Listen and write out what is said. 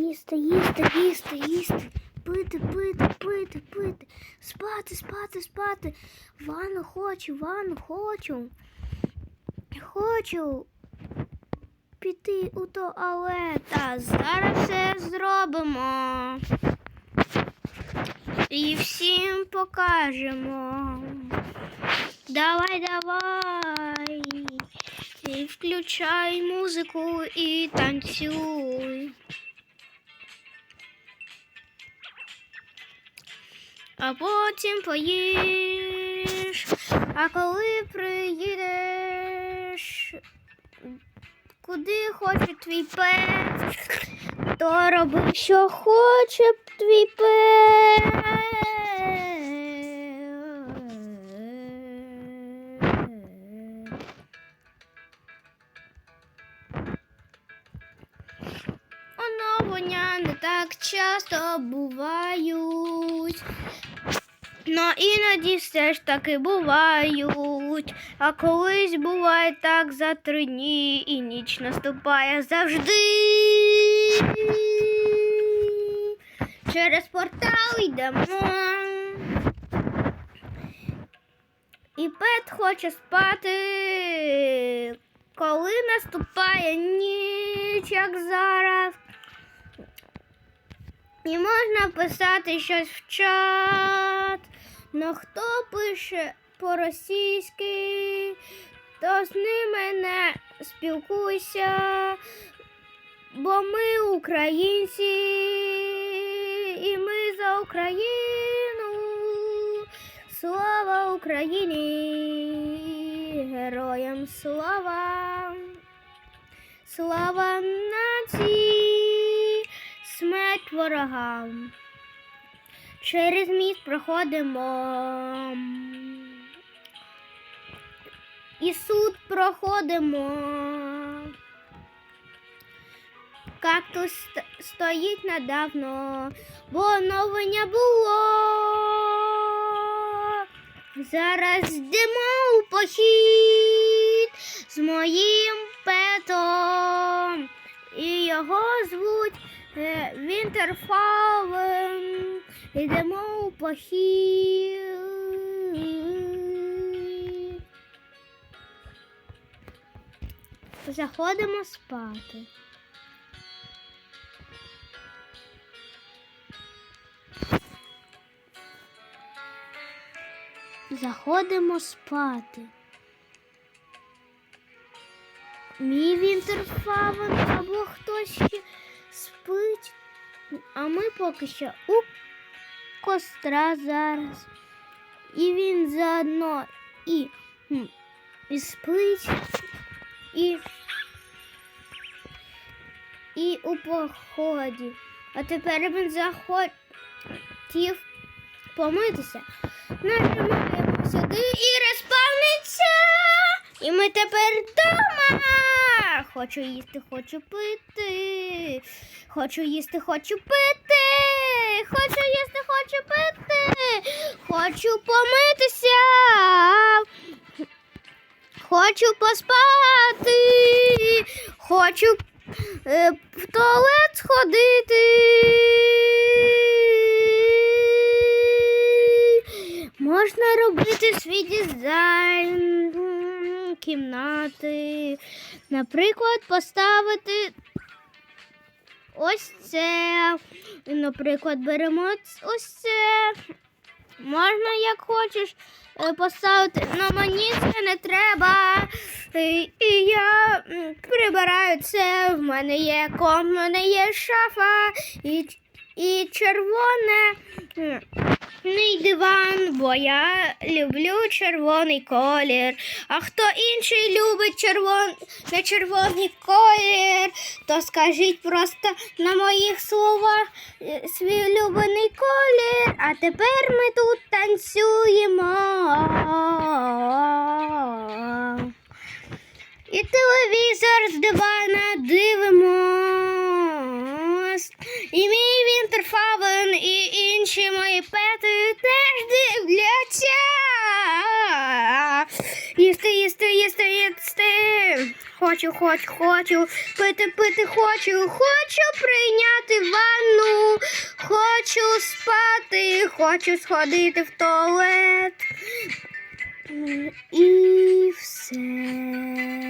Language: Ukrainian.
Їсти, їсти, їсти, їсти. Пити, пити, пити, пити. Спати, спати, спати. Ванну хочу, ванну хочу. Хочу піти у туалет. А зараз все зробимо. І всім покажемо. Давай, давай. І включай музику і танцюй. А потім поїш. А коли приїдеш, куди хоче твій пес, то роби, що хоче твій пес. Оновлення не так часто бувають. Ну іноді все ж таки бувають. А колись буває так за три дні, і ніч наступає завжди. Через портал йдемо. І пет хоче спати, коли наступає ніч, як зараз. І можна писати щось в чат. Но хто пише по-російськи, то з ними не спілкуйся, бо ми українці, і ми за Україну. Слава Україні! Героям слава! Слава нації! Смерть ворогам! Через міст проходимо. І суд проходимо. Кактус ст- стоїть недавно, бо оновлення було. Зараз йдемо у похід з моїм петом. І його звуть е, Вінтерфален. Йдемо у похід. Заходимо спати. Заходимо спати. Мій Вінтерфавен або хтось ще спить. А ми поки що у костра зараз. І він заодно і, і спить, і, і у поході. А тепер він захотів помитися. Нажимаємо сюди і респавниться. І ми тепер вдома. Хочу їсти, хочу пити. Хочу їсти, хочу пити. Хочу їсти, хочу пити. Хочу помитися. Хочу поспати. Хочу е, в туалет сходити. Можна робити свій дизайн кімнати. Наприклад, поставити ось це. Наприклад, беремо ось це. Можна, як хочеш, е, поставити. але мені це не треба. І, я прибираю це. В мене є ком, в мене є шафа і, і червоне. Мій диван, бо я люблю червоний колір. А хто інший любить червон... червоний колір, то скажіть просто на моїх словах е, свій улюблений колір. А тепер ми тут танцюємо. І телевізор з дивана дивимось. І мій Вінтерфавен, і Хочу хочу, хочу, пити, пити хочу, хочу прийняти ванну, хочу спати, хочу сходити в туалет. І все.